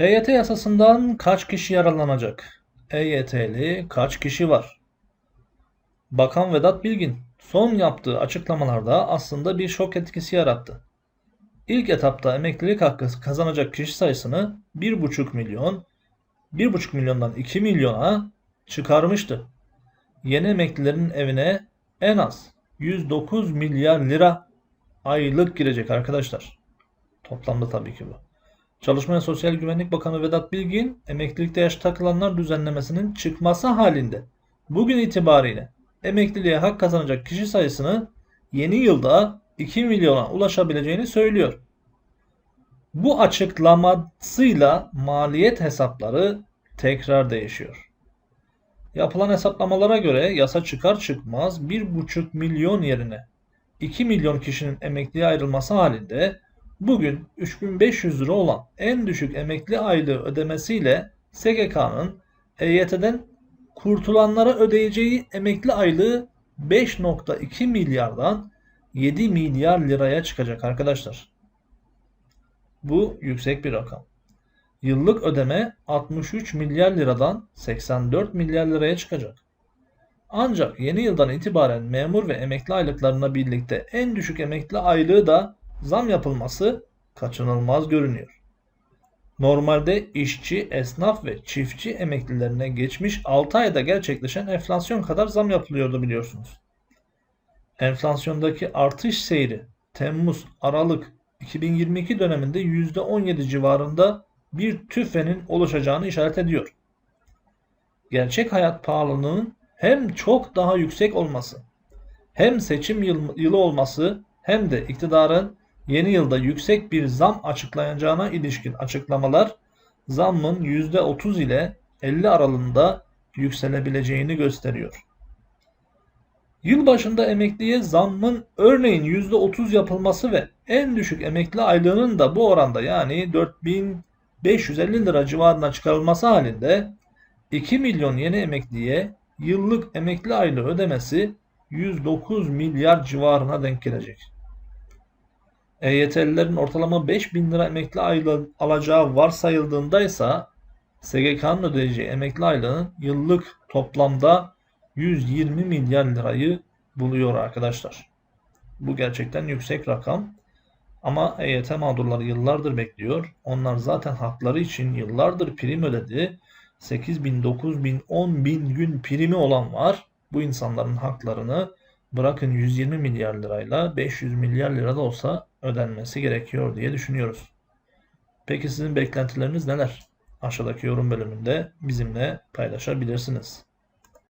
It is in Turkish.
EYT yasasından kaç kişi yararlanacak? EYT'li kaç kişi var? Bakan Vedat Bilgin son yaptığı açıklamalarda aslında bir şok etkisi yarattı. İlk etapta emeklilik hakkı kazanacak kişi sayısını 1,5 milyon, 1,5 milyondan 2 milyona çıkarmıştı. Yeni emeklilerin evine en az 109 milyar lira aylık girecek arkadaşlar. Toplamda tabii ki bu. Çalışma ve Sosyal Güvenlik Bakanı Vedat Bilgin, emeklilikte yaş takılanlar düzenlemesinin çıkması halinde bugün itibariyle emekliliğe hak kazanacak kişi sayısını yeni yılda 2 milyona ulaşabileceğini söylüyor. Bu açıklamasıyla maliyet hesapları tekrar değişiyor. Yapılan hesaplamalara göre yasa çıkar çıkmaz 1,5 milyon yerine 2 milyon kişinin emekliye ayrılması halinde bugün 3500 lira olan en düşük emekli aylığı ödemesiyle SGK'nın EYT'den kurtulanlara ödeyeceği emekli aylığı 5.2 milyardan 7 milyar liraya çıkacak arkadaşlar. Bu yüksek bir rakam. Yıllık ödeme 63 milyar liradan 84 milyar liraya çıkacak. Ancak yeni yıldan itibaren memur ve emekli aylıklarına birlikte en düşük emekli aylığı da zam yapılması kaçınılmaz görünüyor. Normalde işçi, esnaf ve çiftçi emeklilerine geçmiş 6 ayda gerçekleşen enflasyon kadar zam yapılıyordu biliyorsunuz. Enflasyondaki artış seyri Temmuz-Aralık 2022 döneminde %17 civarında bir tüfenin oluşacağını işaret ediyor. Gerçek hayat pahalılığının hem çok daha yüksek olması, hem seçim yılı olması hem de iktidarın yeni yılda yüksek bir zam açıklayacağına ilişkin açıklamalar zammın %30 ile 50 aralığında yükselebileceğini gösteriyor. Yıl başında emekliye zammın örneğin %30 yapılması ve en düşük emekli aylığının da bu oranda yani 4550 lira civarına çıkarılması halinde 2 milyon yeni emekliye yıllık emekli aylığı ödemesi 109 milyar civarına denk gelecek. EYT'lilerin ortalama 5000 lira emekli aylığı alacağı varsayıldığında ise SGK'nın ödeyeceği emekli aylığının yıllık toplamda 120 milyar lirayı buluyor arkadaşlar. Bu gerçekten yüksek rakam. Ama EYT mağdurları yıllardır bekliyor. Onlar zaten hakları için yıllardır prim ödedi. 8 bin, 9 bin, 10 bin gün primi olan var. Bu insanların haklarını bırakın 120 milyar lirayla 500 milyar lira da olsa ödenmesi gerekiyor diye düşünüyoruz. Peki sizin beklentileriniz neler? Aşağıdaki yorum bölümünde bizimle paylaşabilirsiniz.